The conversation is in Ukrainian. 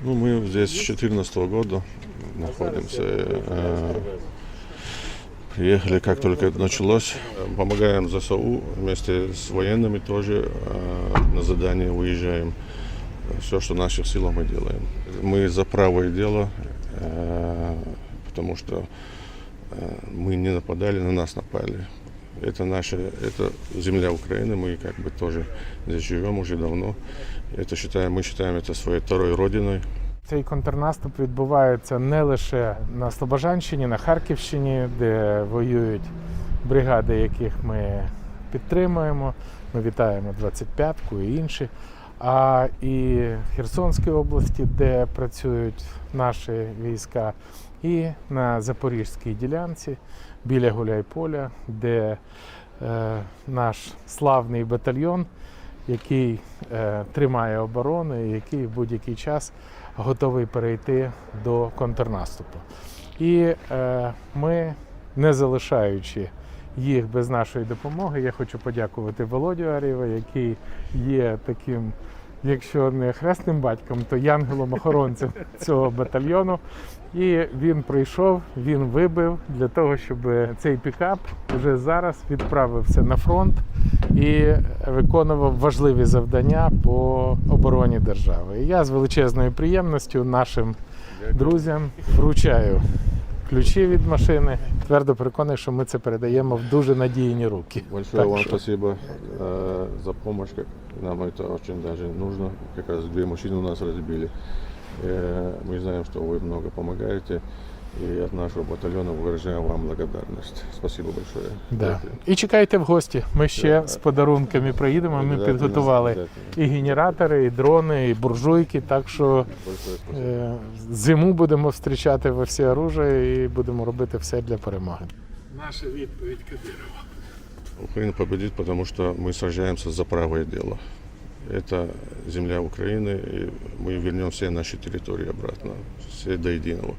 Ну, мы здесь с 2014 года находимся. Э, Приехали, как только это началось. Помогаем ЗСУ вместе с военными тоже э, на задание выезжаем. Все, что наших силах, мы делаем. Мы за правое дело, э, потому что мы не нападали, на нас напали. Это наша, это земля Украины, мы как бы тоже здесь живем уже давно. Это считаем, мы считаем это своей второй родиной. Цей контрнаступ відбувається не лише на Слобожанщині, на Харківщині, де воюють бригади, яких ми підтримуємо. Ми вітаємо 25-ку і інші. А і в Херсонській області, де працюють наші війська, і на Запорізькій ділянці біля Гуляйполя, де е, наш славний батальйон, який е, тримає оборону, і який в будь-який час готовий перейти до контрнаступу. І е, ми, не залишаючи їх без нашої допомоги, я хочу подякувати Володю Арєва, який є таким, якщо не хресним батьком, то янголом-охоронцем цього батальйону. І він прийшов, він вибив для того, щоб цей пікап вже зараз відправився на фронт і виконував важливі завдання по обороні держави. І я з величезною приємністю нашим друзям вручаю ключі від машини. Твердо переконаний, що ми це передаємо в дуже надійні руки. Большое Так вам что- спасибо э, за помощь. Как, нам это очень даже нужно. Как раз две машины у нас разбили. Э, мы знаем, что вы много помогаете. И от нашего батальона выражаем вам благодарность. Спасибо большое. Да. Дякую. І чекайте в гості. Ми ще з подарунками приїдемо. Ми Обязательно, підготували обязательно. і генератори, і дрони, і буржуйки. Так що Большое спасибо. е, зиму будемо зустрічати во всі оружия і будемо робити все для перемоги. Наша відповідь Кадирова. Украина победит, потому что мы сражаемся за правое дело. Это земля Украины, и мы вернем все наши территории обратно, все до единого.